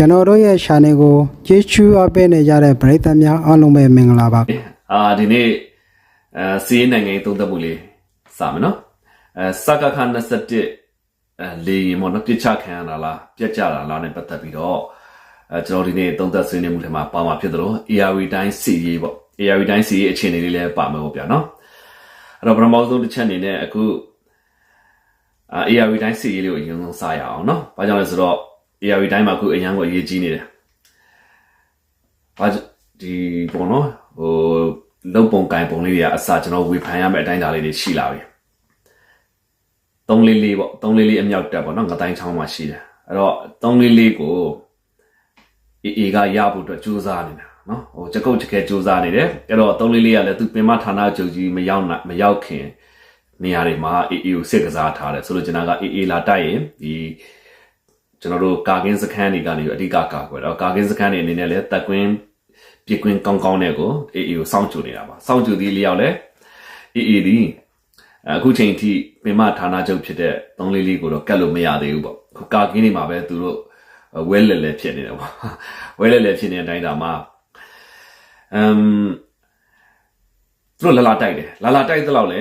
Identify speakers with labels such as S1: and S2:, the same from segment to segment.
S1: ကျွန်တော်တို့ရဲ့ channel ကိုကြည့်ချူအပ်ပေးနေကြတဲ့ပရိသတ်များအားလုံးပဲမင်္ဂလာပါ
S2: အာဒီနေ့အဲစီးနိုင်ငံရေးသုံးသပ်မှုလေးစမယ်နော်အဲစကခ21အဲလေရင်ပေါ့နော်ပြစ်ချခံရတာလားပြက်ကြတာလားနဲ့ပတ်သက်ပြီးတော့အဲကျွန်တော်ဒီနေ့သုံးသပ်ဆွေးနွေးမှုထဲမှာပါမှာဖြစ်တယ်လို့ ARV တိုင်းစီရေးပေါ့ ARV တိုင်းစီရေးအခြေအနေလေးလည်းပါမယ်ပေါ့ဗျာနော်အဲ့တော့ပထမဆုံးတစ်ချက်အနေနဲ့အခုအာ ARV တိုင်းစီရေးလေးကိုအရင်ဆုံးစရအောင်နော်ဘာကြောင့်လဲဆိုတော့ ARV တိုင်းမှာအခုအရန်ကိုအရေးကြီးနေတယ်ဘာဒီပေါ့နော်ဟိုလုံပုံကင်ပုံလေးတွေကအစကျွန်တော်ဝေဖန်ရမယ့်အတိုင်းဒါလေးတွေရှိလာပြီ344ပေါ့344အမြောက်တက်ပေါ့နော်ငတိုင်းချောင်းမှာရှိတယ်အဲ့တော့344ကိုအေအေကရဖို့အတွက်ကြိုးစားနေတာနော်ဟိုချက်ကုတ်ချက်ခဲကြိုးစားနေတယ်အဲ့တော့344ကလည်းသူပင်မဌာနချုပ်ကြီးမရောက်နိုင်မရောက်ခင်နေရာတွေမှာအေအေကိုစစ်ကစားထားတယ်ဆိုလို့ကျွန်တော်ကအေအေလာတိုက်ရင်ဒီ ကျွန်တော်တို့ကာကင်းစခန်းတွေကနေအဓိကကာကွယ်တော့ကာကင်းစခန်းတွေအနေနဲ့လည်းတက်ကွင်းပြစ်ကွင်းကောင်းကောင်းနဲ့ကိုအေအေကိုစောင့်ကြိုနေတာပါစောင့်ကြိုသည်လျောက်လဲအေအေဒီအခုချိန်ထိပင်မဌာနချုပ်ဖြစ်တဲ့344ကိုတော့ကတ်လို့မရသေးဘူးပေါ့အခုကာကင်းတွေမှာပဲသူတို့ဝဲလဲလဲဖြစ်နေတယ်ပေါ့ဝဲလဲလဲဖြစ်နေတဲ့အတိုင်းဒါမှအမ်သူတို့လာလာတိုက်တယ်လာလာတိုက်တဲ့လောက်လဲ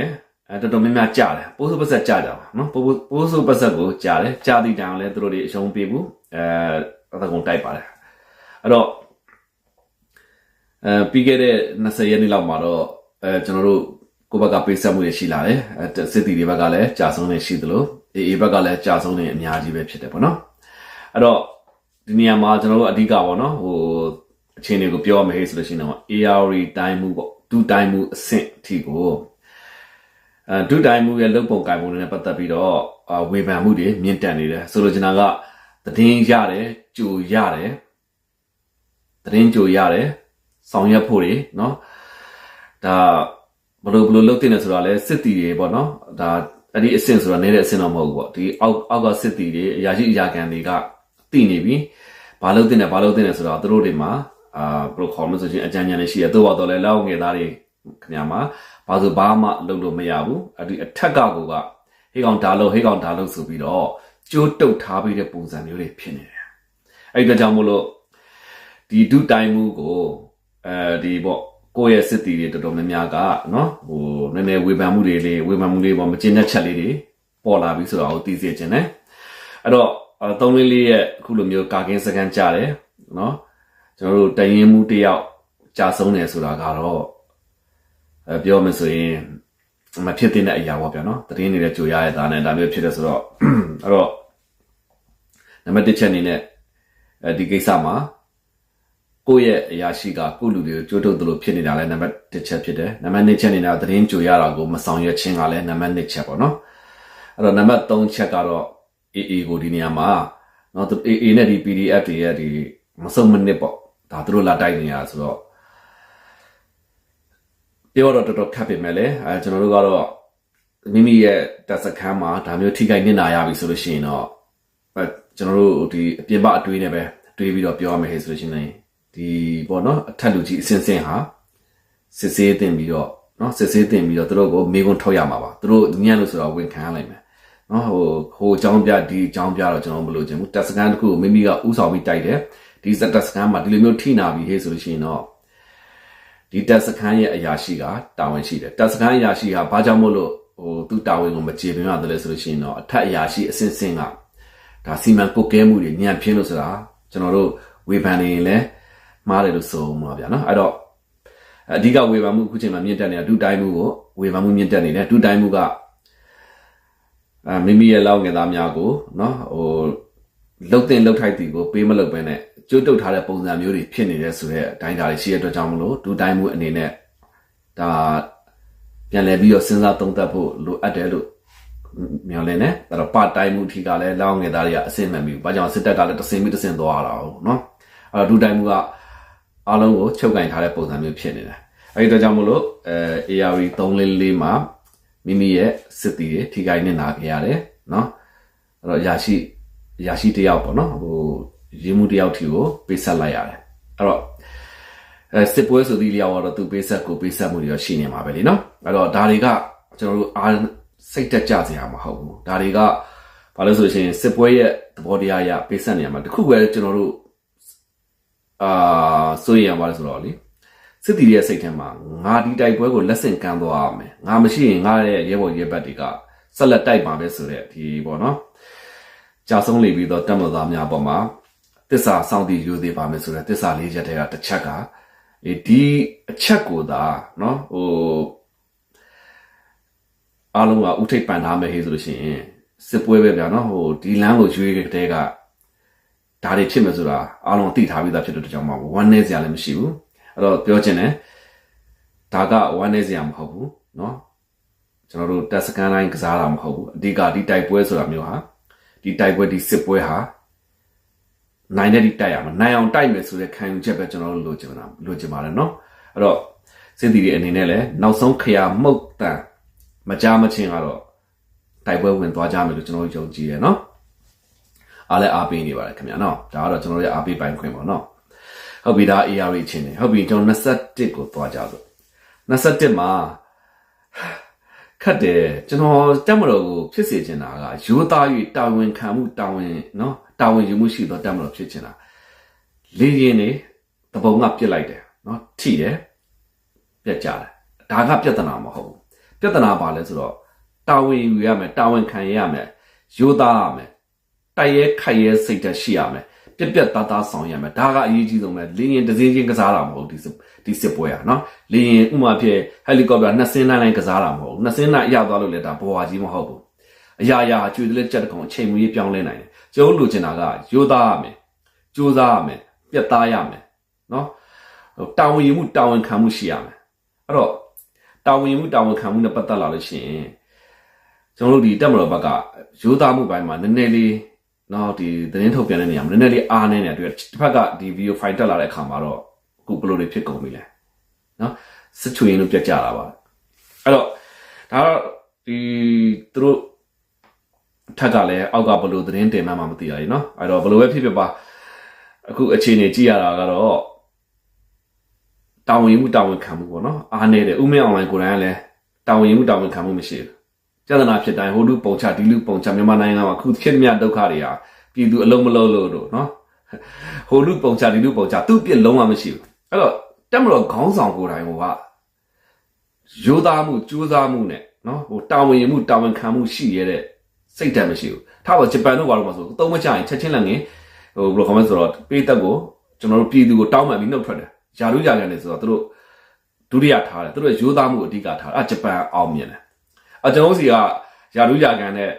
S2: အဲတော်တော်များများကြားတယ်ပိုးစုပတ်ဆက်ကြားကြပါနော်ပိုးပိုးစုပတ်ဆက်ကိုကြားတယ်ကြားသည့်တိုင်လည်းသူတို့တွေအရှုံးပေးဘူးအဲအသကုံတိုက်ပါတယ်အဲ့တော့အဲပြီးခဲ့တဲ့20ရက်နေ့လောက်မှာတော့အဲကျွန်တော်တို့ကိုယ့်ဘက်ကပေးဆက်မှုတွေရှိလာတယ်အဲစစ်တီတွေဘက်ကလည်းကြာဆုံးနေရှိသလိုအေအေဘက်ကလည်းကြာဆုံးနေအများကြီးပဲဖြစ်တယ်ပေါ့နော်အဲ့တော့ဒီနေရာမှာကျွန်တော်တို့အဓိကပေါ့နော်ဟိုအခြေအနေကိုပြောရမယ်ဆိုလို့ရှိရင်တော့ AR တိုင်းမှုပေါ့ဒူတိုင်းမှုအဆင့်အထိကို အဲဒုတိုင်းမှုရဲ့လုပ်ပုံကိုင်ပုံတွေနဲ့ပတ်သက်ပြီးတော့အာဝေဖန်မှုတွေမြင့်တက်နေတယ်ဆိုလိုချင်တာကသတင်းရတယ်ကြိုရတယ်သတင်းကြိုရတယ်ဆောင်ရွက်ဖို့တွေเนาะဒါဘလို့ဘလို့လုပ်တင်နေဆိုတာလဲစစ်တီတွေပေါ့เนาะဒါအဲ့ဒီအဆင့်ဆိုတာနေတဲ့အဆင့်တော့မဟုတ်ဘူးပေါ့ဒီအောက်အောက်ကစစ်တီတွေအရာရှိအရာခံတွေကသိနေပြီဘာလုပ်တင်တယ်ဘာလုပ်တင်တယ်ဆိုတော့သူတို့တွေမှာအာဘလို့ခေါ်မလို့ဆိုချင်းအကြံဉာဏ်တွေရှိတယ်သို့ပါတော့လဲလောက်ငယ်သားတွေခင်ဗျာမှာ ဘာလို့ဘာမှလုပ်လို့မရဘူးအဲ့ဒီအထက်ကကိုကဟေးကောင်ဒါလို့ဟေးကောင်ဒါလို့ဆိုပြီးတော့ကြိုးတုတ်ထားပြီးတဲ့ပုံစံမျိုးတွေဖြစ်နေတယ်အဲ့ဒီကြောင့်မို့လို့ဒီဒုတိုင်မှုကိုအဲဒီပေါ့ကိုယ့်ရဲ့စစ်တီတွေတော်တော်များများကနော်ဟိုနည်းနည်းဝေဖန်မှုတွေလေးဝေဖန်မှုလေးပေါ့မကျင်းတဲ့ချက်လေးတွေပေါ်လာပြီဆိုတော့သိစေချင်တယ်အဲ့တော့သုံးလေးလေးရဲ့အခုလိုမျိုးကာကင်းစကန်ကြတယ်နော်ကျွန်တော်တို့တရင်မှုတယောက်ကြာဆုံးတယ်ဆိုတာကတော့အဲ ပြောမယ်ဆိုရင်မဖြစ်တဲ့အရာပေါ့ဗျာနော်တည်င်းနေတဲ့ကြိုရရတဲ့ဒါနဲ့ဒါမျိုးဖြစ်တဲ့ဆိုတော့အဲ့တော့နံပါတ်1ချက်အနေနဲ့ဒီကိစ္စမှာကိုယ့်ရဲ့အရာရှိကကိုယ့်လူတွေကိုကြိုးထုတ်သလိုဖြစ်နေတာလဲနံပါတ်1ချက်ဖြစ်တယ်နံပါတ်2ချက်အနေနဲ့တည်င်းကြိုရတာကိုမဆောင်ရွက်ခြင်းကလည်းနံပါတ်2ချက်ပေါ့နော်အဲ့တော့နံပါတ်3ချက်ကတော့ AA ကိုဒီနေရာမှာနော် AA နဲ့ဒီ PDF တွေရဲ့ဒီမစုံမနစ်ပေါ့ဒါသူတို့လာတိုက်နေရဆိုတော့ ပြောတော့တော်တော်ခက်ပြင်မဲ့လေအဲကျွန်တော်တို့ကတော့မိမိရဲ့တက်စခန်းမှာဒါမျိုးထိခိုက်နစ်နာရပြီဆိုလို့ရှိရင်တော့အဲကျွန်တော်တို့ဒီအပြင်ပအတွေးနဲ့ပဲတွေးပြီးတော့ပြောရမယ်ဟဲ့ဆိုလို့ရှိရင်ဒီပေါ့နော်အထက်လူကြီးအစင်စင်ဟာစစ်ဆေးတင်ပြီးတော့နော်စစ်ဆေးတင်ပြီးတော့သူတို့ကိုမေးခွန်းထုတ်ရမှာပါသူတို့ညံ့လို့ဆိုတော့ဝင်ခံရလိုက်မယ်နော်ဟိုဟိုအကြောင်းပြဒီအကြောင်းပြတော့ကျွန်တော်မလို့ခြင်းဘူးတက်စကန်တစ်ခုကိုမိမိကဥဆောင်ပြီးတိုက်တယ်ဒီစတက်စကန်မှာဒီလိုမျိုးထိနာပြီဟေးဆိုလို့ရှိရင်တော့ ဒီတက်စကန်ရဲ့အရာရှိကတာဝန်ရှိတယ်တက်စကန်အရာရှိကဘာကြောင့်မို့လို့ဟိုသူ့တာဝန်ကိုမကျေပြင်းရတယ်လဲဆိုလို့ရှိရင်တော့အထက်အရာရှိအစင်စင်ကဒါစီမံကုတ်ကဲမှုတွေညံ့ဖျင်းလို့ဆိုတာကျွန်တော်တို့ဝေဖန်နေရင်လည်းမှားတယ်လို့ဆိုမှာဗျာနော်အဲ့တော့အဓိကဝေဖန်မှုအခုချိန်မှာမြင့်တက်နေတာဒုတိုင်းမှုကိုဝေဖန်မှုမြင့်တက်နေတယ်ဒုတိုင်းမှုကအဲမိမိရဲ့လောက်ငယ်သားများကိုနော်ဟိုလှုပ်တင်လှုပ်ထိုက်တီကိုပေးမလုပ်ဘဲနဲ့ ကျိုးတုတ်ထားတဲ့ပုံစံမျိုးတွေဖြစ်နေတဲ့ဆိုတဲ့အတိုင်းဒါတွေရှိတဲ့အတွက်ကြောင့်မလို့ဒုတိုင်းမှုအနေနဲ့ဒါပြန်လည်ပြီးတော့စဉ်းစားသုံးသပ်ဖို့လိုအပ်တယ်လို့မျှော်လင့်တယ်အဲ့တော့ part time မှုထီကလည်းလောက်ငယ်သားတွေကအဆင်မမီဘူးဘာကြောင့်စစ်တပ်ကလည်းတစင်ပြီးတစင်သွားတာဟုတ်နော်အဲ့တော့ဒုတိုင်းမှုကအားလုံးကိုချုပ်ကင်ထားတဲ့ပုံစံမျိုးဖြစ်နေတယ်အဲ့ဒီတော့ကြောင့်မလို့အဲ ARV 344မှာမိမိရဲ့စစ်တီတွေထိခိုက်နေနာခဲ့ရတယ်နော်အဲ့တော့ရာရှိရာရှိတယောက်ပေါ့နော်ဟို ရင်းမှုတယောက်ထီကိုပေးဆက်လိုက်ရတယ်အဲ့တော့အဲစစ်ပွဲဆိုသည့်လျောက်တော့သူပေးဆက်ကိုပေးဆက်မှုတွေရရှိနေမှာပဲလीနော်အဲ့တော့ဒါတွေကကျွန်တော်တို့အားစိတ်တက်ကြစရာမဟုတ်ဘူးဒါတွေကဘာလို့ဆိုရှင်စစ်ပွဲရဲ့သဘောတရားအရပေးဆက်နေရမှာတခုပဲကျွန်တော်တို့အာစိုးရိမ်ရပါတယ်ဆိုတော့လေစစ်တီရဲ့စိတ်ထဲမှာငါဒီတိုက်ပွဲကိုလက်ဆင့်ကမ်းသွားရမယ်ငါမရှိရင်ငါရဲ့ရဲဘော်ရဲဘက်တွေကဆက်လက်တိုက်ပါပဲဆိုတဲ့ဒီပေါ့နော်ကြာဆုံးလေပြီးတော့တက်မတော်သားများပေါ်မှာ တစ္ဆာစောင့်တည်ယူသေးပါမယ်ဆိုတဲ့တစ္ဆာလေးချက်တည်းကတစ်ချက်ကအေးဒီအချက်ကိုသာနော်ဟိုအားလုံးကဥထိပ်ပန်ထားမယ်ဟေးဆိုလို့ရှိရင်စစ်ပွဲပဲဗျာနော်ဟိုဒီလမ်းကိုရွေးတဲ့တဲကဒါတွေဖြစ်မယ်ဆိုတာအားလုံးသိထားပြီးသားဖြစ်တဲ့အတွက်ကြောင့်မဝမ်းနည်းစရာလည်းမရှိဘူးအဲ့တော့ပြောချင်တယ်ဒါကဝမ်းနည်းစရာမဟုတ်ဘူးနော်ကျွန်တော်တို့တက်စကန်တိုင်းကစားတာမဟုတ်ဘူးအဓိကဒီတိုက်ပွဲဆိုတာမျိုးဟာဒီတိုက်ပွဲဒီစစ်ပွဲဟာ နိုင်တဲ့ဒီတိုက်ရမှာနိုင်အောင်တိုက်မယ်ဆိုတဲ့ခံယူချက်ပဲကျွန်တော်တို့လိုချင်တာလိုချင်ပါတယ်နော်အဲ့တော့စစ်တီတွေအနေနဲ့လည်းနောက်ဆုံးခရာမှုတ်တန်မကြားမချင်းကတော့တိုက်ပွဲဝင်သွားကြမယ်လို့ကျွန်တော်တို့ယုံကြည်ရယ်နော်အားလည်းအားပေးနေပါတယ်ခင်ဗျာနော်ဒါကတော့ကျွန်တော်တို့ရဲ့အားပေးပိုင်ခွင့်ပေါ့နော်ဟုတ်ပြီဒါ AR ချင်းနေဟုတ်ပြီကျွန်တော်21ကိုသွားကြစို့21မှာခတ်တယ်ကျွန်တော်တက်မတော်ကိုဖြစ်စေချင်တာကရိုးသား၍တာဝန်ခံမှုတာဝန်နော် တာဝန်ယူမှုရှိသောတက်မတော်ဖြစ်ချင်တာလေရင်နေတပုံကပြစ်လိုက်တယ်နော်ထိတယ်ပြက်ကြတယ်ဒါကပြဿနာမဟုတ်ဘူးပြဿနာပါလဲဆိုတော့တာဝန်ယူရမယ်တာဝန်ခံရမယ်ရိုးသားရမယ်တိုက်ရဲခိုက်ရဲစိတ်ဓာတ်ရှိရမယ်ပြက်ပြက်သားသားဆောင်ရမယ်ဒါကအရေးကြီးဆုံးပဲလေရင်တစ်စင်းချင်းကစားတာမဟုတ်ဒီစစ်ဒီစစ်ပွဲอ่ะเนาะလေရင်ဥမာဖြစ်ဟယ်လီကော်ပတာနှစ်စင်းတိုင်းတိုင်းကစားတာမဟုတ်ဘူးနှစ်စင်းတိုင်းရောက်သွားလို့လည်းဒါဘဝကြီးမဟုတ်ဘူးအရာရာကျွေးတဲ့ကြက်တကောင်အချိန်မီပြောင်းလဲနိုင်တယ် ကျုံးလိုချင်တာကရိုးသားရမယ်ကြိုးစားရမယ်ပြတ်သားရမယ်နော်တာဝန်ယူမှုတာဝန်ခံမှုရှိရမယ်အဲ့တော့တာဝန်ယူမှုတာဝန်ခံမှုနဲ့ပတ်သက်လာလို့ရှိရင်ကျွန်တော်တို့ဒီတက်မတော်ဘက်ကရိုးသားမှုပိုင်းမှာနည်းနည်းလေးနော်ဒီသတင်းထုတ်ပြန်တဲ့နေရာမှာနည်းနည်းလေးအားနည်းနေတယ်တစ်ဖက်ကဒီ video file တက်လာတဲ့အခါမှာတော့အခုဘလို့တွေဖြစ်ကုန်ပြီလဲနော်စစ်ချွေရင်လို့ပြတ်ကြတာပါအဲ့တော့ဒါတော့ဒီသူတို့ ထက်ကလည်းအောက်ကဘယ်လိုသတင်းတင်မှန်းမသိရဘူးเนาะအဲ့တော့ဘယ်လိုပဲဖြစ်ဖြစ်ပါအခုအခြေအနေကြည့်ရတာကတော့တာဝန်ယူမှုတာဝန်ခံမှုပေါ့နော်အားနေတယ်ဥမင်းအွန်လိုင်းကိုယ်တိုင်ကလည်းတာဝန်ယူမှုတာဝန်ခံမှုမရှိဘူးကျဒနာဖြစ်တိုင်းဟိုလူပုံချဒီလူပုံချမြန်မာနိုင်ငံမှာခုဖြစ်မြဒုက္ခတွေဟာပြည်သူအလုံးမလုံးလို့တို့နော်ဟိုလူပုံချဒီလူပုံချသူ့ပြစ်လုံးဝမရှိဘူးအဲ့တော့တက်မတော်ခေါင်းဆောင်ကိုယ်တိုင်ကရိုးသားမှုကြိုးစားမှုနဲ့နော်ဟိုတာဝန်ယူမှုတာဝန်ခံမှုရှိရတဲ့ စိတ်ဓာတ်မရှိဘူးထားပါဂျပန်တို့ဘာလို့မဆိုသုံးမချရင်ချက်ချင်းလက်ငင်ဟိုဘယ်လိုခေါ်မလဲဆိုတော့ပေးသက်ကိုကျွန်တော်တို့ပြည်သူကိုတောင်းပန်ပြီးနှုတ်ထွက်တယ်ယာရုယာကန်နေဆိုတော့သူတို့ဒုတိယထားတယ်သူတို့ရိုးသားမှုအဓိကထားတယ်အဲဂျပန်အောင်မြင်တယ်အကျွန်တော်စီကယာရုယာကန်နဲ့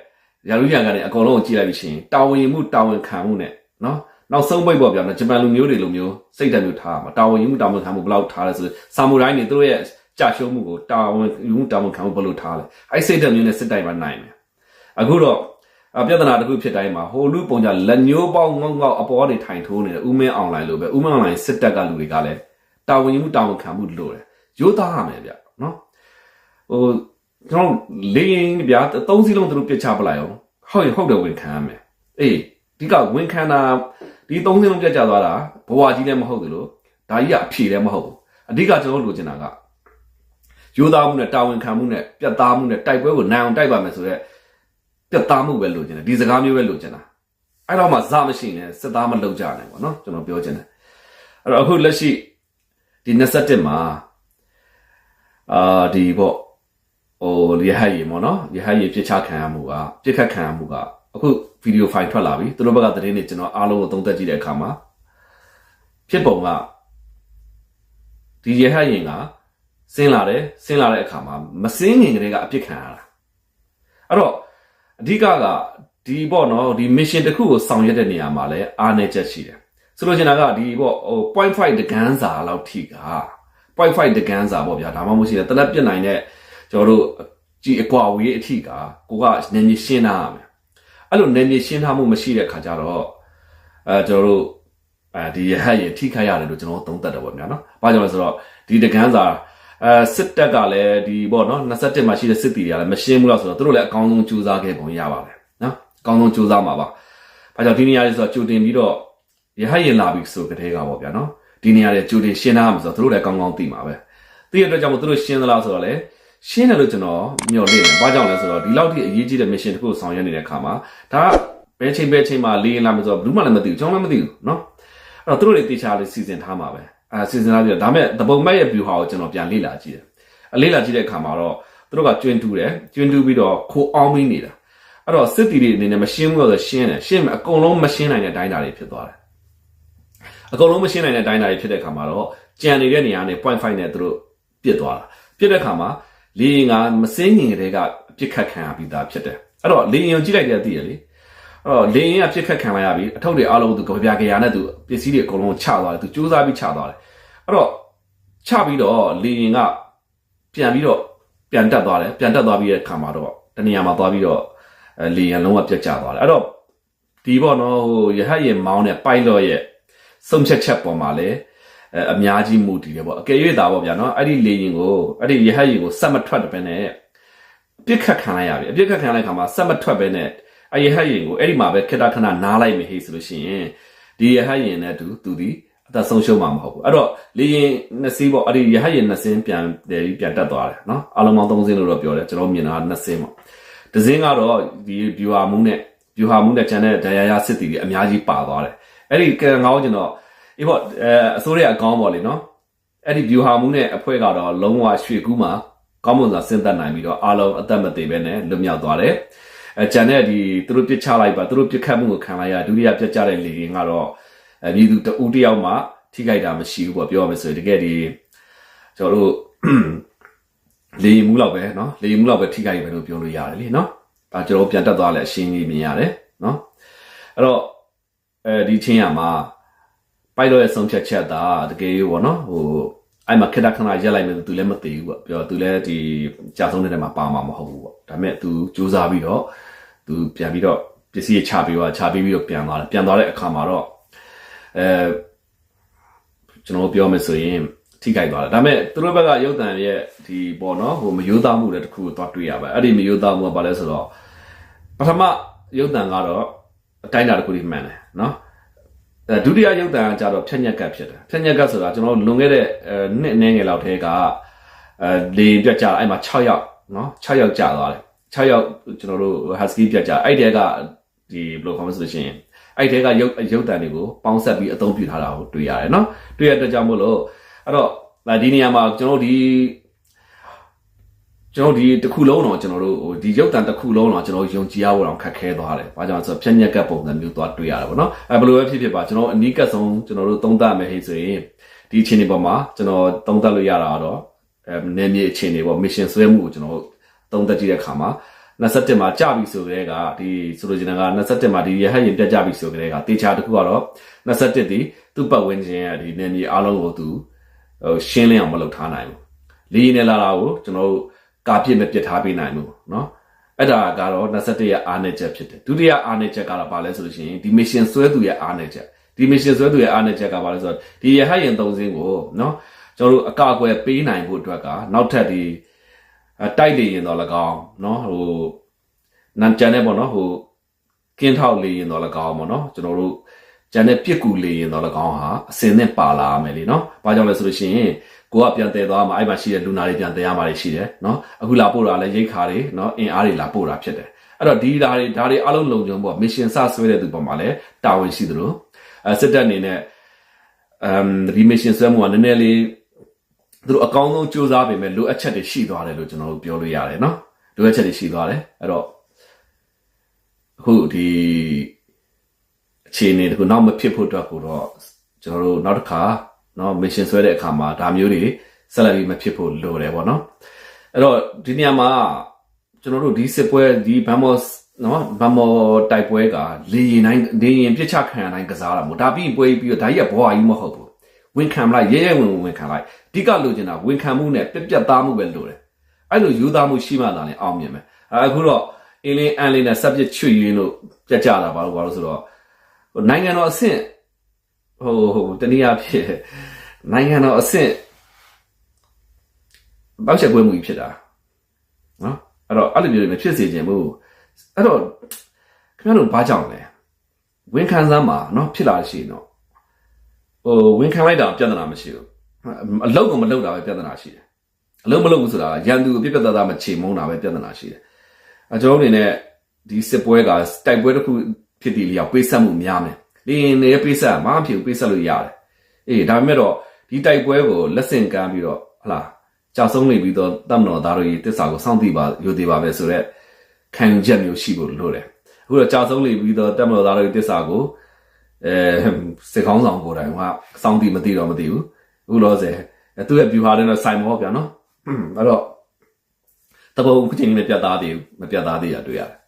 S2: ယာရုယာကန်နဲ့အကုန်လုံးကိုကြည့်လိုက်ပြီးရှင်တာဝန်ယူမှုတာဝန်ခံမှုနဲ့နော်နောက်ဆုံးပိတ်ပေါ့ဗျာဂျပန်လူမျိုးတွေလိုမျိုးစိတ်ဓာတ်မျိုးထားမှာတာဝန်ယူမှုတာဝန်ခံမှုဘယ်လောက်ထားလဲဆိုဆာမူရိုင်းတွေသူတို့ရဲ့ကြာရှုံးမှုကိုတာဝန်ယူမှုတာဝန်ခံမှုဘယ်လိုထားလဲအဲ့စိတ်ဓာတ်မျိုးနဲ့စစ်တိုက်မှာနိုင်မယ် အခုတော့အပြဿနာတစ်ခုဖြစ်တိုင်းမှာဟိုလူပုံကြလက်ညိုးပေါင်းငေါငေါအပေါ်နေထိုင်ထိုးနေတဲ့ဥမင်းအွန်လိုင်းလိုပဲဥမင်းအွန်လိုင်းစစ်တပ်ကလူတွေကလည်းတာဝန်ယူမှုတာဝန်ခံမှုလိုတယ်ရိုးသားရမယ်ဗျနော်ဟိုကျွန်တော်လေရင်ဗျာသုံးစီးလုံးသူတို့ပြစ်ချပလိုက်အောင်ဟုတ်ရဟုတ်တယ်ဝန်ခံရမယ်အေးဒီကဝန်ခံတာဒီသုံးစီးလုံးပြတ်ကျသွားတာဘဝကြီးလည်းမဟုတ်ဘူးလို့ဒါကြီးကအဖြေလည်းမဟုတ်ဘူးအဓိကကျွန်တော်လိုချင်တာကရိုးသားမှုနဲ့တာဝန်ခံမှုနဲ့ပြတ်သားမှုနဲ့တိုက်ပွဲကိုနိုင်အောင်တိုက်ပါမယ်ဆိုတော့ ပြတ်သားမှုပဲလိုချင်တယ်ဒီစကားမျိုးပဲလိုချင်တာအဲ့တော့မှဇာမရှိနဲ့စစ်သားမလုပ်ကြနိုင်ပေါ့နော်ကျွန်တော်ပြောချင်တယ်အဲ့တော့အခုလက်ရှိဒီ27မှာအာဒီပေါ့ဟိုရဟတ်ရေပေါ့နော်ရဟတ်ရေပြစ်ချခံရမှုကပြစ်ခတ်ခံရမှုကအခုဗီဒီယိုဖိုင်ထွက်လာပြီသူတို့ဘက်ကသတင်းတွေကျွန်တော်အားလုံးကိုသုံးသပ်ကြည့်တဲ့အခါမှာဖြစ်ပုံကဒီရဟတ်ရင်ကဆင်းလာတယ်ဆင်းလာတဲ့အခါမှာမဆင်းခင်ကလေးကအပြစ်ခံရတာအဲ့တော့ အဓိကကဒီပေါ့နော်ဒီ mission တစ်ခုကိုဆောင်ရွက်တဲ့နေရာမှာလဲအားနည်းချက်ရှိတယ်ဆိုလိုချင်တာကဒီပေါ့ဟို0.5တကန်းစာလောက်ထိက0.5တကန်းစာပေါ့ဗျာဒါမှမဟုတ်ရှိတယ်တလက်ပြစ်နိုင်တဲ့ကျွန်တော်တို့ကြည်အကွာဝေးအထိကကိုကနည်းနည်းရှင်းထားရမယ်အဲ့လိုနည်းနည်းရှင်းထားမှုမရှိတဲ့ခါကျတော့အဲကျွန်တော်တို့အဲဒီရဟတ်ရထိခိုက်ရတယ်လို့ကျွန်တော်သုံးသပ်တယ်ပေါ့ဗျာနော်။ဘာကြောင့်လဲဆိုတော့ဒီတကန်းစာ အဲစစ်တပ်ကလည်းဒီပေါ့နော်27မှာရှိတဲ့စစ်တီတွေကလည်းမရှင်းဘူးလားဆိုတော့သူတို့လည်းအကောင်းဆုံးစူးစမ်းခဲ့ပုံရပါတယ်နော်အကောင်းဆုံးစူးစမ်းပါပါဘာကြောင့်ဒီနေရာလေးဆိုတော့ကြိုတင်ပြီးတော့ရဟတ်ရင်လာပြီဆိုကြတဲ့ကပေါ့ဗျာနော်ဒီနေရာလေးကြိုတင်ရှင်းသားမှာဆိုတော့သူတို့လည်းကောင်းကောင်းသိမှာပဲသိရတဲ့အတွက်ကြောင့်သူတို့ရှင်းသလားဆိုတော့လေရှင်းတယ်လို့ကျွန်တော်မျှော်လင့်တယ်ဘာကြောင့်လဲဆိုတော့ဒီလောက်ထိအရေးကြီးတဲ့ mission တစ်ခုဆောင်ရွက်နေတဲ့ခါမှာဒါကဘယ်ချိန်ဘယ်ချိန်မှာလေးရင်လာမှာဆိုတော့ဘယ်သူမှလည်းမသိဘူးကျွန်တော်လည်းမသိဘူးနော်အဲ့တော့သူတို့တွေတေချာလေးစီစဉ်ထားမှာပဲ အဲစီစဉ်ထားပြီးတော့ဒါမဲ့တပုံမက်ရဲ့ view ဟာကိုကျွန်တော်ပြန်လေ့လာကြည့်တယ်အလေ့လာကြည့်တဲ့အခါမှာတော့သူတို့ကကျွင်းတူးတယ်ကျွင်းတူးပြီးတော့ခိုးအောင်မင်းနေတာအဲ့တော့စစ်တီတွေအနေနဲ့မရှင်းဘူးလို့ဆိုရှင်းတယ်ရှင်းမယ်အကုန်လုံးမရှင်းနိုင်တဲ့တိုင်းတာတွေဖြစ်သွားတယ်အကုန်လုံးမရှင်းနိုင်တဲ့တိုင်းတာတွေဖြစ်တဲ့အခါမှာတော့ကြံနေတဲ့နေရာနဲ့ point 5နဲ့သူတို့ပြစ်သွားတာပြစ်တဲ့အခါမှာလေရင်ကမစင်းငင်ကလေးကပြစ်ခတ်ခံရပြီးသားဖြစ်တယ်အဲ့တော့လေရင်ကိုကြည့်လိုက်တဲ့သိရလေ အဲ့တော့လေရင်ကပြစ်ခတ်ခံလိုက်ရပြီအထုပ်တွေအားလုံးသူကပြပြကြရာနဲ့သူပစ္စည်းတွေအကုန်လုံးချသွားတယ်သူစူးစမ်းပြီးချသွားတယ်အဲ့တော့ချပြီးတော့လေရင်ကပြန်ပြီးတော့ပြန်တက်သွားတယ်ပြန်တက်သွားပြီးတဲ့အခါမှာတော့တနေရာမှာသွားပြီးတော့အဲလေရင်လုံးဝပြတ်ကျသွားတယ်အဲ့တော့ဒီပေါ့နော်ဟိုရဟတ်ရင်မောင်းတဲ့ pilot ရဲ့ဆုံးဖြတ်ချက်ပေါ်မှာလည်းအဲအများကြီးမူတည်တယ်ပေါ့အကယ်၍ဒါပေါ့ဗျာနော်အဲ့ဒီလေရင်ကိုအဲ့ဒီရဟတ်ရင်ကိုစက်မထွက်တဲ့ပဲနဲ့ပြစ်ခတ်ခံလိုက်ရပြီအပြစ်ခတ်ခံလိုက်ခါမှာစက်မထွက်ပဲနဲ့ အဲ့ရဟတ်ရင်ကိုအဲ့ဒီမှာပဲခက်တာခဏနားလိုက်မယ်ဟေးဆိုလို့ရှိရင်ဒီရဟတ်ရင်နဲ့သူသူဒီအသက်ဆုံးရှုံးမှာမဟုတ်ဘူးအဲ့တော့လေရင်နှစ်စီးပေါ့အဲ့ဒီရဟတ်ရင်နှစ်စင်းပြန်တယ်ပြီးပြန်တက်သွားတယ်နော်အလုံးပေါင်း၃စင်းလို့တော့ပြောတယ်ကျွန်တော်မြင်တာကနှစ်စင်းပေါ့တစ်စင်းကတော့ဒီ viewer မှုနဲ့ viewer မှုနဲ့ channel ဒရယာစစ်တီတွေအများကြီးပါသွားတယ်အဲ့ဒီကံကောင်းကျွန်တော်အေးပေါ့အဲအစိုးရအကောင်းပေါ့လေနော်အဲ့ဒီ viewer မှုနဲ့အဖွဲ့ကတော့လုံးဝရွှေကူးမှာကောင်းမွန်စွာစဉ်းသက်နိုင်ပြီးတော့အားလုံးအသက်မသေးပဲနဲ့လွတ်မြောက်သွားတယ် အဲကျန်တဲ့ဒီသူတို့ပြစ်ချလိုက်ပါသူတို့ပြစ်ခတ်မှုကိုခံလိုက်ရဒုတိယပြတ်ကြတဲ့လေရင်ကတော့အဲပြည်သူတဦးတယောက်မှထိခိုက်တာမရှိဘူးပေါ့ပြောရမယ်ဆိုရင်တကယ်ဒီကျွန်တော်တို့ လေရင်မှုလောက်ပဲเนาะလေရင်မှုလောက်ပဲထိခိုက်ပဲလို့ပြောလို့ရတယ်လीเนาะအဲကျွန်တော်ပြန်တက်သွားလဲအရှင်းကြီးမြင်ရတယ်เนาะအဲ့တော့အဲဒီချင်းရမှာပိုက်တော့ရဲ့ဆုံးဖြတ်ချက်သာတကယ်ရောပေါ့နော်ဟိုအဲ့မှာခက်တာခဏရက်လိုက်မယ်သူလည်းမသိဘူးပေါ့ပြောသူလည်းဒီကြာဆုံးတဲ့ထဲမှာပါမှာမဟုတ်ဘူးပေါ့ဒါပေမဲ့သူစူးစမ်းပြီးတော့ သူပြန်ပြီးတော့ပစ္စည်းချပြီးတော့ချပြီးပြီးတော့ပြန်သွားတယ်ပြန်သွားတဲ့အခါမှာတော့အဲကျွန်တော်ပြောမယ်ဆိုရင်ထိခိုက်သွားတယ်ဒါပေမဲ့သူတို့ဘက်ကရုပ်တံရဲ့ဒီပေါ့နော်ဟိုမယိုးသားမှုတွေတခုကိုသွားတွေ့ရပါအဲ့ဒီမယိုးသားမှုကဘာလဲဆိုတော့ပထမရုပ်တံကတော့အတိုင်းအတာတစ်ခုဒီမှန်တယ်နော်အဲဒုတိယရုပ်တံကကြတော့ဖြတ်ညက်ကပ်ဖြစ်တယ်ဖြတ်ညက်ကပ်ဆိုတာကျွန်တော်လွန်ခဲ့တဲ့အဲနှစ်အနည်းငယ်လောက်ထဲကအဲလေပြတ်ကြအဲ့မှာ6ယောက်နော်6ယောက်ကြာသွားတယ် 6ယောက်ကျွန်တော်တို့ husky ပြတ်ကြအဲ့တဲကဒီဘယ်လိုခေါ်မလဲဆိုလို့ရှိရင်အဲ့တဲကရုပ်ရုပ်တံတွေကိုပေါင်းဆက်ပြီးအသုံးပြုထားတာကိုတွေ့ရတယ်နော်တွေ့ရတဲ့ကြောင့်မို့လို့အဲ့တော့ဒါဒီနေရာမှာကျွန်တော်တို့ဒီကျွန်တော်ဒီတစ်ခုလုံးတော့ကျွန်တော်တို့ဟိုဒီရုပ်တံတစ်ခုလုံးတော့ကျွန်တော်ယုံကြည်ရဖို့တော့ခက်ခဲသွားတယ်။ဘာကြောင့်လဲဆိုတော့ဖြက်ညက်ကပ်ပုံစံမျိုးသွားတွေ့ရတယ်ပေါ့နော်။အဲဘယ်လိုပဲဖြစ်ဖြစ်ပါကျွန်တော်အနီးကပ်ဆုံးကျွန်တော်တို့သုံးသပ်မယ်ဟိဆိုရင်ဒီအခြေအနေပေါ်မှာကျွန်တော်သုံးသပ်လို့ရတာကတော့အဲနေမြေအခြေအနေပေါ့ mission ဆွဲမှုကိုကျွန်တော် သုံးသပ်ကြည့်တဲ့အခါမှာ27မှာကြာပြီဆိုကြတဲ့ကဒီဆိုလိုချင်တာက27မှာဒီရဟတ်ရင်ပြတ်ကြပြီဆိုကြတဲ့ကတေချာတစ်ခုကတော့27ဒီသူ့ပတ်ဝန်းကျင်ရဲ့ဒီနေမြေအားလုံးကိုသူဟိုရှင်းလင်းအောင်မလုပ်ထားနိုင်ဘူး။လီနေလာတာကိုကျွန်တော်တို့ကာပြစ်မပြစ်ထားပေးနိုင်ဘူးเนาะအဲ့ဒါကတော့21ရဲ့အားနည်းချက်ဖြစ်တယ်ဒုတိယအားနည်းချက်ကတော့ဘာလဲဆိုလို့ရှိရင်ဒီ mission ဆွဲသူရဲ့အားနည်းချက်ဒီ mission ဆွဲသူရဲ့အားနည်းချက်ကဘာလဲဆိုတော့ဒီရဟတ်ရင်သုံးစင်းကိုเนาะကျွန်တော်တို့အကာအကွယ်ပေးနိုင်ဖို့အတွက်ကနောက်ထပ်ဒီ တိုက်လေရင်တော့၎င်းနော်ဟိုနန်ကြံတဲ့ပေါ့နော်ဟိုကင်းထောက်လေရင်တော့၎င်းပေါ့နော်ကျွန်တော်တို့ကြံတဲ့ပြစ်ကူလေရင်တော့၎င်းဟာအစင်းနဲ့ပါလာမယ်လေနော်။ဘာကြောင့်လဲဆိုလို့ရှိရင်ကိုကပြန်တည်သွားမှာအဲ့မှာရှိတဲ့လူနာတွေပြန်တည်ရမှာရှိတယ်နော်။အခုလာပို့တာလည်းရိတ်ခါတွေနော်အင်အားတွေလာပို့တာဖြစ်တယ်။အဲ့တော့ဒီဓာတ်တွေဓာတ်တွေအလုံးလုံးကျုံပေါ့မစ်ရှင်ဆဆွဲတဲ့သူပေါ်မှာလည်းတာဝန်ရှိသလိုစစ်တပ်အနေနဲ့အမ်ဒီမစ်ရှင်ဆွဲမှုကနည်းနည်းလေး သူတို့အကောင်းဆုံးစူးစမ်းပေမဲ့လိုအပ်ချက်တွေရှိသွားတယ်လို့ကျွန်တော်တို့ပြောလို့ရတယ်နော်လိုအပ်ချက်တွေရှိသွားတယ်အဲ့တော့အခုဒီအခြေအနေတခုနောက်မဖြစ်ဖို့အတွက်ကိုတော့ကျွန်တော်တို့နောက်တစ်ခါနော် mission ဆွဲတဲ့အခါမှာဒါမျိုးတွေဆက်လက်ပြီးမဖြစ်ဖို့လိုတယ်ပေါ့နော်အဲ့တော့ဒီနေရာမှာကျွန်တော်တို့ဒီစစ်ပွဲဒီဘမ်မော့နော်ဘမ်မော်တိုက်ပွဲကလေရင်တိုင်းလေရင်ပြစ်ချခံရတိုင်းကစားတာမို့ဒါပြီးပွဲပြီးတော့ဒါကြီးကဘွားကြီးမဟုတ်ဘူး ဝန်ခံမလိုက်ရဲရဲဝင်ဝင်ဝန်ခံလိုက်အဓိကလိုချင်တာဝန်ခံမှုနဲ့ပြက်ပြက်သားမှုပဲလိုတယ်အဲ့လိုယူသားမှုရှိမှသာလေအောင်မြင်မယ်အခုတော့အင်းလင်းအန်လင်းနဲ့ဆက်ပြစ်ချွေရင်းလို့ပြက်ကြတာဘာလို့ဘာလို့ဆိုတော့နိုင်ငံတော်အဆင့်ဟိုဟိုတနည်းအားဖြင့်နိုင်ငံတော်အဆင့်ပောက်ချက်ကွဲမှုကြီးဖြစ်တာနော်အဲ့တော့အဲ့လိုမျိုးတွေမဖြစ်စေချင်ဘူးအဲ့တော့ခင်ဗျားတို့ဘာကြောင့်လဲဝန်ခံစမ်းပါနော်ဖြစ်လာရှိရင်တော့ ဟိုဝန်ခံလိုက်တာပြဿနာမရှိဘူးအလုတ်ကမလုတ်တာပဲပြဿနာရှိတယ်အလုတ်မလုတ်ဘူးဆိုတာရန်သူကိုပြပြတသားမချေမုန်းတာပဲပြဿနာရှိတယ်အကျွန်တော်အနေနဲ့ဒီစစ်ပွဲကတိုက်ပွဲတစ်ခုဖြစ်တည်လျောက်ပေးဆက်မှုများမယ်လေရင်နေပေးဆက်မအဖြစ်ပေးဆက်လို့ရတယ်အေးဒါပေမဲ့တော့ဒီတိုက်ပွဲကိုလက်ဆင့်ကမ်းပြီးတော့ဟလာကြာဆုံးနေပြီးတော့တမတော်သားတို့ရဲ့တစ္ဆာကိုစောင့်သိပါယူသေးပါပဲဆိုတော့ခံယူချက်မျိုးရှိဖို့လိုတယ်အခုတော့ကြာဆုံးနေပြီးတော့တမတော်သားတို့ရဲ့တစ္ဆာကို အဲစစ်ကောင်းဆောင်ကိုယ်တိုင်ကစောင့်သိမသိတော့မသိဘူးအခုလောဆယ်သူ့ရဲ့ view ဟာလည်းတော့စိုင်မောဗျာနော်အဲ့တော့တဘောခုချိန်နဲ့ပြတ်သားသေးဘူးမပြတ်သားသေးရတွေ့ရတယ်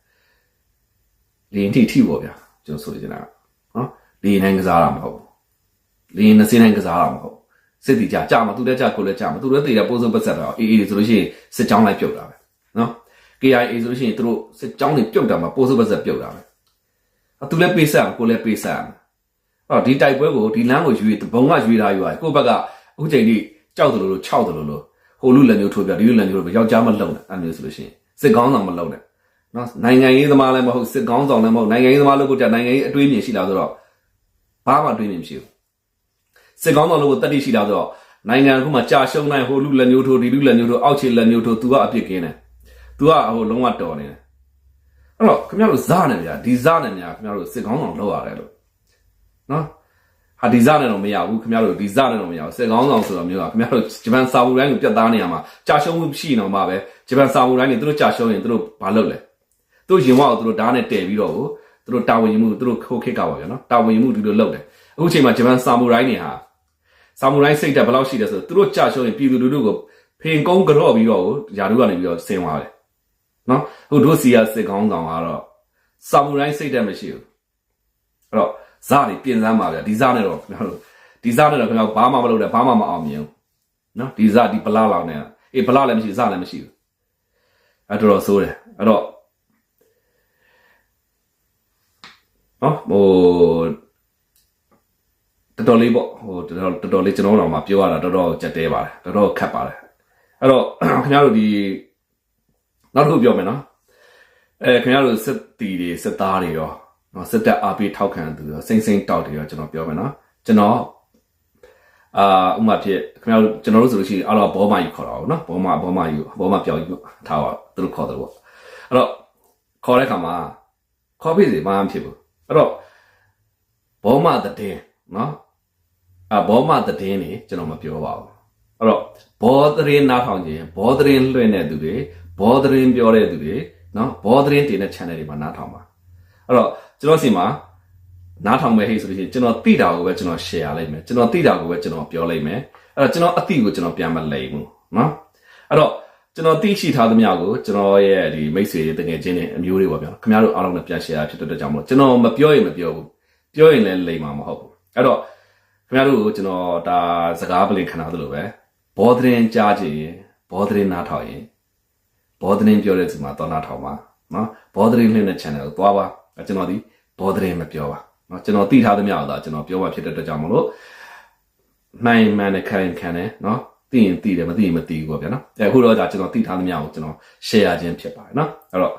S2: လင်းထိထိပေါ့ဗျာကျွန်တော်ဆိုချင်တာနော်လင်းနိုင်ကစားတာမဟုတ်လင်းနှစင်းနိုင်ကစားတာမဟုတ်စစ်တီကြကြမှာသူလည်းကြကိုလည်းကြမှာသူလည်းတေးတာပိုးစုံပတ်ဆက်တာအေးအေးဆိုလို့ရှိရင်စစ်ကြောင်းလိုက်ပြုတ်တာပဲနော် KIA ဆိုလို့ရှိရင်သူတို့စစ်ကြောင်းတွေပြုတ်တာမှာပိုးစုံပတ်ဆက်ပြုတ်တာပဲအသူလည်းပေးဆက်အောင်ကိုလည်းပေးဆက်အောင် အော်ဒီတိုက်ပွဲကိုဒီလမ်းကိုရွေးဘုံကရွေးထားယူရတယ်ကိုယ့်ဘက်ကအခုချိန်ထိကြောက်တယ်လို့လို့ခြောက်တယ်လို့လို့ဟိုလူလက်မျိုးထိုးပြဒီလူလက်မျိုးထိုးပြယောက်ျားမလုံနဲ့အဲ့မျိုးဆိုလို့ရှိရင်စစ်ကောင်းဆောင်မလုံနဲ့နော်နိုင်ငံရေးသမားလည်းမဟုတ်စစ်ကောင်းဆောင်လည်းမဟုတ်နိုင်ငံရေးသမားလို့ကိုကြနိုင်ငံရေးအတွေးမြင်ရှိလာဆိုတော့ဘာမှအတွေးမြင်မရှိဘူးစစ်ကောင်းဆောင်လို့ကိုတက်တိရှိလာဆိုတော့နိုင်ငံအခုမှကြာရှုံးနိုင်ဟိုလူလက်မျိုးထိုးဒီလူလက်မျိုးထိုးအောက်ခြေလက်မျိုးထိုး तू ကအပြစ်ကင်းတယ် तू ကဟိုလုံးဝတော်နေတယ်အဲ့တော့ခင်ဗျားတို့ဇာနဲ့ဗျာဒီဇာနဲ့များခင်ဗျားတို့စစ်ကောင်းဆောင်လောက်ရတယ်လို့ နော်ဟာဒီဇာနဲ့တော့မရဘူးခင်ဗျားတို့ဒီဇာနဲ့တော့မရဘူးစစ်ကောင်းဆောင်ဆိုတော့မျိုးကခင်ဗျားတို့ဂျပန်စာမှုတိုင်းကိုပြတ်သားနေရမှာကြာရှုံးမှုရှိနေမှာပဲဂျပန်စာမှုတိုင်းတွေသူတို့ကြာရှုံးရင်သူတို့ဘာလုပ်လဲသူတို့ရင်ဝါကိုသူတို့ဓာတ်နဲ့တည်ပြီးတော့ကိုသူတို့တာဝန်ယူမှုသူတို့ခိုးခစ်ကပါဗျာနော်တာဝန်ယူမှုဒီလိုလုပ်တယ်အခုချိန်မှာဂျပန်စာမှုတိုင်းတွေဟာစာမှုတိုင်းစိတ်တက်ဘယ်လောက်ရှိတယ်ဆိုတော့သူတို့ကြာရှုံးရင်ပြည်သူလူထုကိုဖင်ကုန်းကြော့ပြီးတော့ကိုယာတို့ကနေပြီးတော့ဆင်းသွားတယ်နော်ဟိုတို့စီကစစ်ကောင်းဆောင်ကတော့စာမှုတိုင်းစိတ်တက်မရှိဘူးအဲ့တော့ ဇာတွေပြင်စမ်းပါဗျာဒီဇာနဲ့တော့ခင်ဗျားတို့ဒီဇာနဲ့တော့ခင်ဗျားဘာမှမလုပ်နဲ့ဘာမှမအောင်မြင်ဘူးနော်ဒီဇာဒီပလာလောင်နဲ့အေးပလာလည်းမရှိဇာလည်းမရှိဘူးအဲ့တော့တော့ဆိုးတယ်အဲ့တော့နော်ဟိုတော်တော်လေးပေါ့ဟိုတော်တော်တော်တော်လေးကျွန်တော်တို့မှပြောရတာတော်တော်ကြက်တဲပါတယ်တော်တော်ခက်ပါတယ်အဲ့တော့ခင်ဗျားတို့ဒီနောက်တစ်ခုပြောမယ်နော်အဲခင်ဗျားတို့စစ်တီတွေစစ်သားတွေရော နော်စစ်တပ်အားပေးထောက်ခံသူရောစိမ့်စိမ့်တောက်တွေရောကျွန်တော်ပြောမယ်နော်ကျွန်တော်အာဥမာဖြစ်ခင်ဗျားတို့ကျွန်တော်တို့ဆိုလို့ရှိရင်အားလုံးဘောမယူခေါ်တာပေါ့နော်ဘောမဘောမယူဘောမပြောင်းယူထားပါသူတို့ခေါ်တယ်ပေါ့အဲ့တော့ခေါ်တဲ့ခါမှာခေါ်ပြီစီမမှဖြစ်ဘူးအဲ့တော့ဘောမတဲ့တင်းနော်အာဘောမတဲ့တင်းနေကျွန်တော်မပြောပါဘူးအဲ့တော့ဘောသတင်းနားထောင်ခြင်းဘောသတင်းလွှင့်တဲ့သူတွေဘောသတင်းပြောတဲ့သူတွေနော်ဘောသတင်းတင်တဲ့ channel တွေမှာနားထောင်ပါအဲ့တော့ ကျွန်တော်စီမှာနားထောင်မဲ့ဟိဆိုလို့ရှိရင်ကျွန်တော်သိတာကိုပဲကျွန်တော် share လိုက်မယ်ကျွန်တော်သိတာကိုပဲကျွန်တော်ပြောလိုက်မယ်အဲ့တော့ကျွန်တော်အသိကိုကျွန်တော်ပြန်မလိမ်ဘူးနော်အဲ့တော့ကျွန်တော်သိရှိထားသမျှကိုကျွန်တော်ရဲ့ဒီမိတ်ဆွေတွေတကယ်ချင်းတွေအမျိုးတွေပေါ့ဗျာခင်ဗျားတို့အားလုံးနဲ့ပြန် share ဖြစ်တဲ့အတွက်ကြောင့်မို့ကျွန်တော်မပြောရင်မပြောဘူးပြောရင်လည်းလိမ်မှာမဟုတ်ဘူးအဲ့တော့ခင်ဗျားတို့ကိုကျွန်တော်ဒါစကားပလင်ခံထားသလိုပဲဘောသတင်းကြားချင်ရင်ဘောသတင်းနားထောင်ရင်ဘောသတင်းပြောတဲ့သူမှာတော့နားထောင်ပါနော်ဘောသတင်းလင်းတဲ့ channel ကိုသွားပါ ကျွန်တော်ဒီဘောသတင်းမပြောပါနော်ကျွန်တော်သိထားသမျှတော့ကျွန်တော်ပြောမှဖြစ်တဲ့အတွက်ကြောင့်မလို့နိုင်မှန်တဲ့ခံခံတယ်နော်သိရင်သိတယ်မသိရင်မသိဘူးပေါ့ဗျာနော်အဲအခုတော့ဒါကျွန်တော်သိထားသမျှကိုကျွန်တော် share ခြင်းဖြစ်ပါတယ်နော်အဲ့တော့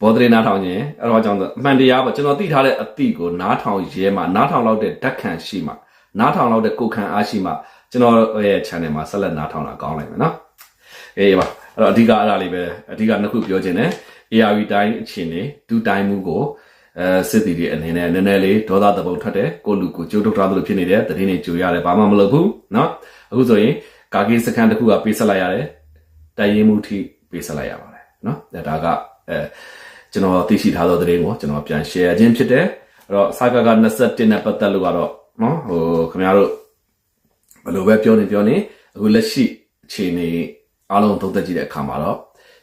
S2: ဘောဒရီနားထောင်ခြင်းအဲ့တော့ကြောင့်အမှန်တရားပေါ့ကျွန်တော်သိထားတဲ့အသည့်ကိုနားထောင်ရဲမှာနားထောင်လောက်တဲ့ဓာတ်ခံရှိမှနားထောင်လောက်တဲ့ကိုယ်ခံအားရှိမှကျွန်တော်ရဲ့ channel မှာဆက်လက်နားထောင်တာကောင်းနိုင်မယ်နော်အေးပါအဲ့တော့အဓိကအဲ့ဒါလေးပဲအဓိကနှစ်ခုပြောခြင်းနဲ့ ARV တိုင်းအခြေအနေဒူတိုင်းမှုကိုအဲစစ်တီတွေအနေနဲ့နည်းနည်းလေးဒေါသတပုတ်ထွက်တယ်ကိုလူကိုကြိုးထုတ်ထားသလိုဖြစ်နေတယ်တရင်တွေကြိုရတယ်ဘာမှမလုပ်ဘူးเนาะအခုဆိုရင်ကာကီစကန်တစ်ခုကပေးဆက်လိုက်ရတယ်တိုင်ရင်မှုထိပေးဆက်လိုက်ရပါတယ်เนาะဒါကအဲကျွန်တော်သိရှိထားသောသတင်းကိုကျွန်တော်ပြန် share ခြင်းဖြစ်တယ်အဲ့တော့စာကက21နဲ့ပတ်သက်လို့ကတော့เนาะဟိုခင်ဗျားတို့ဘယ်လိုပဲပြောနေပြောနေအခုလက်ရှိအခြေအနေအားလုံးသုံးသပ်ကြည့်တဲ့အခါမှာတော့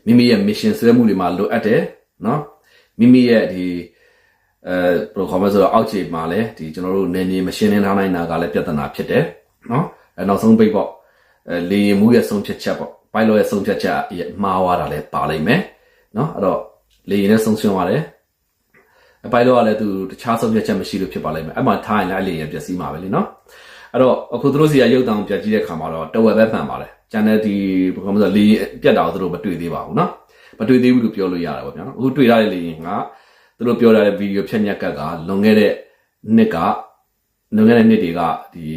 S2: မိမိရဲ့ mission ဆွဲမှုတွေမှာလိုအပ်တယ်နော်မိမိရဲ့ဒီအဲပရိုဂရမ်ဆိုတော့အောက်ခြေမှာလည်းဒီကျွန်တော်တို့နေနေမရှင်းလင်းထားနိုင်တာကလည်းပြဿနာဖြစ်တယ်နော်အဲနောက်ဆုံးပိတ်ပေါ့အဲလေရင်မှုရဲ့ဆုံးဖြတ်ချက်ပေါ့ပိုင်လောရဲ့ဆုံးဖြတ်ချက်မှားသွားတာလည်းပါလိမ့်မယ်နော်အဲ့တော့လေရင်နဲ့ဆုံးရှုံးသွားတယ်အပိုင်လောကလည်းသူတခြားဆုံးဖြတ်ချက်မရှိလို့ဖြစ်ပါလိမ့်မယ်အဲ့မှာထားရင်လည်းလေရင်ပျက်စီးမှာပဲလीနော် အဲ့တော့အခုသူတို့စီကရုပ်တောင်ပြတ်ကြည့်တဲ့ခါမှာတော့တဝက်ပဲမှန်ပါတယ်ကျန်တဲ့ဒီဘယ်လိုလဲလေရင်ပြတ်တာကိုသူတို့မတွေ့သေးပါဘူးနော်မတွေ့သေးဘူးလို့ပြောလို့ရတယ်ပေါ့ဗျာနော်အခုတွေ့ရတဲ့လေရင်ကသူတို့ပြောထားတဲ့ဗီဒီယိုဖြတ်ညက်ကတ်ကလွန်ခဲ့တဲ့နှစ်ကလွန်ခဲ့တဲ့နှစ်တွေကဒီ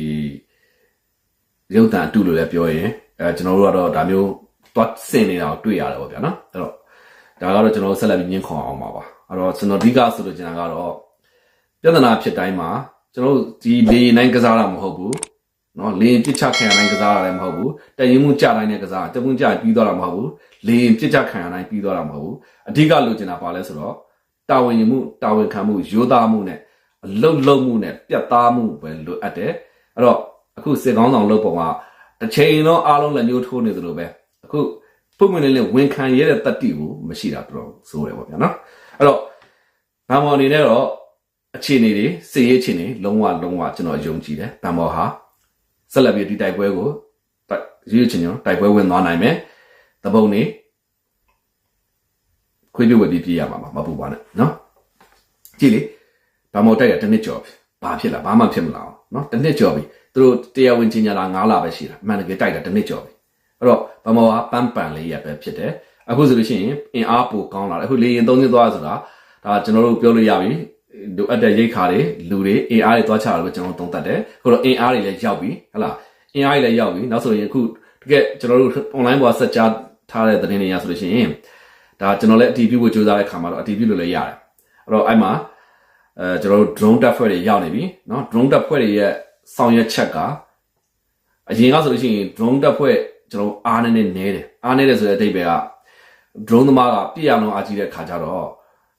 S2: ရုပ်တံအတူလို့လည်းပြောရင်အဲကျွန်တော်တို့ကတော့ဒါမျိုးသွားစင်နေတာကိုတွေ့ရတယ်ပေါ့ဗျာနော်အဲ့တော့ဒါကတော့ကျွန်တော်ဆက်လက်ပြီးညှင်းခေါအောင်ပါပါအဲ့တော့ကျွန်တော်အဓိကဆိုလို့ကျွန်တော်ကတော့ပြပြဿနာဖြစ်တိုင်းမှာ ကျွန်တော်ဒီလေရင်တိုင်းကစားတာမဟုတ်ဘူးနော်လေရင်ပြစ်ချခံရတိုင်းကစားတာလည်းမဟုတ်ဘူးတည်ရင်မှုကြတိုင်းနဲ့ကစားတာတပွင့်ကြပြီးသွားတာမဟုတ်ဘူးလေရင်ပြစ်ချခံရတိုင်းပြီးသွားတာမဟုတ်ဘူးအဓိကလိုချင်တာပါလဲဆိုတော့တာဝန်ယူမှုတာဝန်ခံမှုရိုးသားမှုနဲ့အလုတ်လုံမှုနဲ့ပြတ်သားမှုပဲလိုအပ်တယ်အဲ့တော့အခုစစ်ကောင်းဆောင်လုပ်ပုံကတစ်ချိန်တော့အားလုံးလက်ညှိုးထိုးနေသလိုပဲအခုဖွင့်ဖွင့်လေးလေးဝန်ခံရတဲ့တတိကိုမရှိတာတော့ဆိုရပါဗျာနော်အဲ့တော့ငါမော်အနေနဲ့တော့ အခြေအနေတွေစစ်ရေးအခြေအနေလုံးဝလုံးဝကျွန်တော်ယုံကြည်တယ်။ဗန်မော်ဟာဆက်လက်ပြီးဒီတိုက်ပွဲကိုတိုက်ရွေးချင်ကျွန်တော်တိုက်ပွဲဝင်သွားနိုင်မယ်။တပုံနေခွေးပြဝက်ပြီးပြရမှာမပူပါနဲ့နော်။ကြည့်လေဗန်မော်တိုက်ရတစ်နှစ်ကျော်ပြီ။ဘာဖြစ်လာဘာမှဖြစ်မလာအောင်နော်။တစ်နှစ်ကျော်ပြီ။သူတို့တရားဝင်ချင်းညာလာ9လပဲရှိတာ။အမှန်တကယ်တိုက်တာတစ်နှစ်ကျော်ပြီ။အဲ့တော့ဗန်မော်ကပန်းပန်လေးရပဲဖြစ်တယ်။အခုဆိုလို့ရှိရင်အင်အားပိုကောင်းလာတယ်။အခုလေရင်သုံးင်းသွားဆိုတာဒါကျွန်တော်တို့ပြောလို့ရပြီ။ လိုအပ်တဲ့ရိတ်ခါတွေလူတွေအင်အားတွေတွားချတာလို့ကျွန်တော်သုံးသပ်တယ်ခုတော့အင်အားတွေလည်းရောက်ပြီဟဟလားအင်အားတွေလည်းရောက်ပြီနောက်ဆိုရင်အခုတကယ်ကျွန်တော်တို့ online ပေါ်ဆက်ကြားထားတဲ့သတင်းတွေရဆိုလို့ရှိရင်ဒါကျွန်တော်လည်းအတီးပြုဖို့ကြိုးစားတဲ့ခါမှာတော့အတီးပြုလို့လည်းရတယ်အဲ့တော့အဲ့မှာအဲကျွန်တော်တို့ drone တက်ဖွဲ့တွေရောက်နေပြီเนาะ drone တက်ဖွဲ့တွေရဲ့ဆောင်ရွက်ချက်ကအရင်ကဆိုလို့ရှိရင် drone တက်ဖွဲ့ကျွန်တော်အားနေနေနေတယ်အားနေတယ်ဆိုတဲ့အဓိပ္ပာယ်က drone သမားကပြည့်ရအောင်အားကြီးတဲ့ခါကျတော့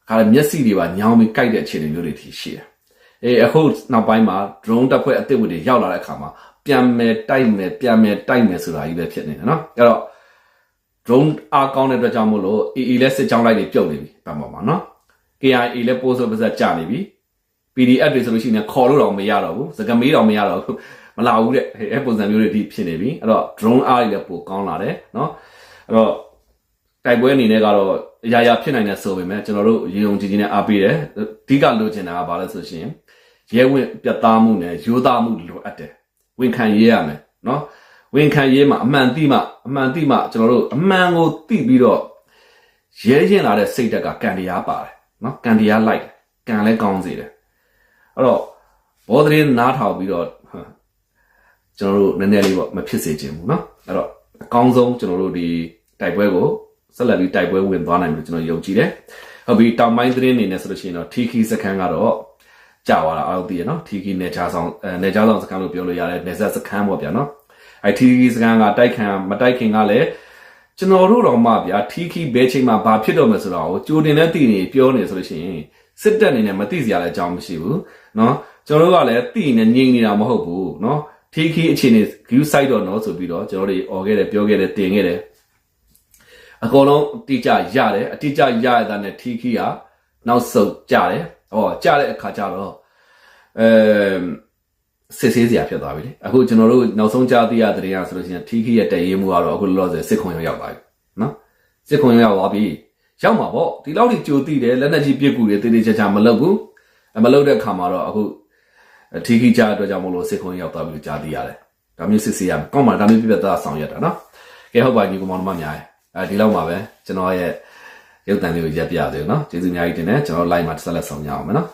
S2: ခါလည်းမျက်စိတွေပါညောင်းပြီးကြိုက်တဲ့အခြေအနေမျိုးတွေထိရှိတယ်။အေးအခုနောက်ပိုင်းမှာ drone တက်ဖွဲ့အသစ်တွေရောက်လာတဲ့အခါမှာပြန်မယ်တိုက်မယ်ပြန်မယ်တိုက်မယ်ဆိုတာကြီးပဲဖြစ်နေတယ်နော်။အဲ့တော့ drone အားကောင်းတဲ့အတွက်ကြောင့်မို့လို့ EE လည်းစစ်ကြောင်းလိုက်တွေပြုတ်နေပြီဗန်ပေါ်မှာနော်။ KIA လည်းပိုးဆိုပါစက်ကြာနေပြီ။ PDF တွေဆိုလို့ရှိရင်ခေါ်လို့တော့မရတော့ဘူး။စကမေးတော့မရတော့ဘူး။မလာဘူးတဲ့။အဲ့ပုံစံမျိုးတွေဒီဖြစ်နေပြီ။အဲ့တော့ drone အားတွေလည်းပိုကောင်းလာတယ်နော်။အဲ့တော့တိုက်ပွဲအနေနဲ့ကတော့ အရာရာဖြစ်နိုင်တဲ့ဆိုပေမဲ့ကျွန်တော်တို့ရေုံကြည်ကြည်နဲ့အားပေးတယ်အဓိကလိုချင်တာကဘာလဲဆိုရှင်ရဲဝင့်ပြတ်သားမှုနဲ့ရိုးသားမှုလိုအပ်တယ်ဝန်ခံရေးရမယ်နော်ဝန်ခံရေးမှာအမှန်တိမှအမှန်တိမှကျွန်တော်တို့အမှန်ကိုသိပြီးတော့ရဲရင်လာတဲ့စိတ်ဓာတ်ကကံတရားပါတယ်နော်ကံတရားလိုက်ကံလည်းကောင်းစေတယ်အဲ့တော့ဘောဓရင်နားထောင်ပြီးတော့ဟမ်ကျွန်တော်တို့နည်းနည်းလေးပေါ့မဖြစ်စေချင်ဘူးနော်အဲ့တော့အကောင်းဆုံးကျွန်တော်တို့ဒီတိုက်ပွဲကို ဆက်လက်ပြီးတိုက်ပွဲဝင်သွားနိုင်မယ်လို့ကျွန်တော်ယုံကြည်တယ်။ဟုတ်ပြီတောင်ပိုင်းသတင်းအနေနဲ့ဆိုလို့ရှိရင်တော့ TK စခန်းကတော့ကြာသွားတာအားလုံးသိရနော် TK နေချာဆောင်အဲနေချာဆောင်စခန်းလို့ပြောလို့ရတယ်နေဆက်စခန်းပေါ့ဗျာနော်။အဲ TK စခန်းကတိုက်ခံမတိုက်ခင်ကလည်းကျွန်တော်တို့တော့မှဗျာ TK ဘဲချိန်မှာဘာဖြစ်တော့မယ်ဆိုတော့ကြိုတင်တဲ့တည်နေပြောနေဆိုလို့ရှိရင်စစ်တပ်အနေနဲ့မသိစရာလည်းအကြောင်းမရှိဘူးနော်ကျွန်တော်တို့ကလည်းတည်နေငြိမ်နေတာမဟုတ်ဘူးနော် TK အခြေအနေ view site တော့နော်ဆိုပြီးတော့ကျွန်တော်တို့អော်ခဲ့တယ်ပြောခဲ့တယ်တင်ခဲ့တယ် အကုန်လုံးအတိအကျရတယ်အတိအကျရရတဲ့နဲ့ထီခီကနောက်ဆုတ်ကြတယ်ဟောကြတဲ့အခါကျတော့အဲစစ်ဆေးစရာဖြစ်သွားပြီလေအခုကျွန်တော်တို့နောက်ဆုံးကြားသိရတဲ့တရားဆိုလို့ရှိရင်ထီခီရဲ့တည်ရေးမှုကတော့အခုလောလောဆယ်စစ်ခွန်ရောက်ရောက်သွားပြီနော်စစ်ခွန်ရောက်သွားပြီရောက်မှာပေါ့ဒီလောက်ထိကြိုသိတယ်လက်နက်ကြီးပြစ်ကူတွေတေးသေးချာချာမလုပ်ဘူးမလုပ်တဲ့အခါမှာတော့အခုထီခီကြားအတွက်ကြောင့်မလို့စစ်ခွန်ရောက်သွားပြီလို့ကြားသိရတယ်ဒါမျိုးစစ်ဆေးရမယ်ကောင်းပါဒါမျိုးပြပြသားဆောင်ရွက်တာနော်ကဲဟုတ်ပါညီကောင်မောင်နှမများရဲ့ အဲဒီလောက်ပါပဲကျွန်တော်ရဲ့ရုပ်သံလေးကိုရက်ပြသေးတယ်နော်ကျေးဇူးအများကြီးတင်တယ်ကျွန်တော် live မှာဆက်လက်ဆောင်ကြအောင်မယ်နော်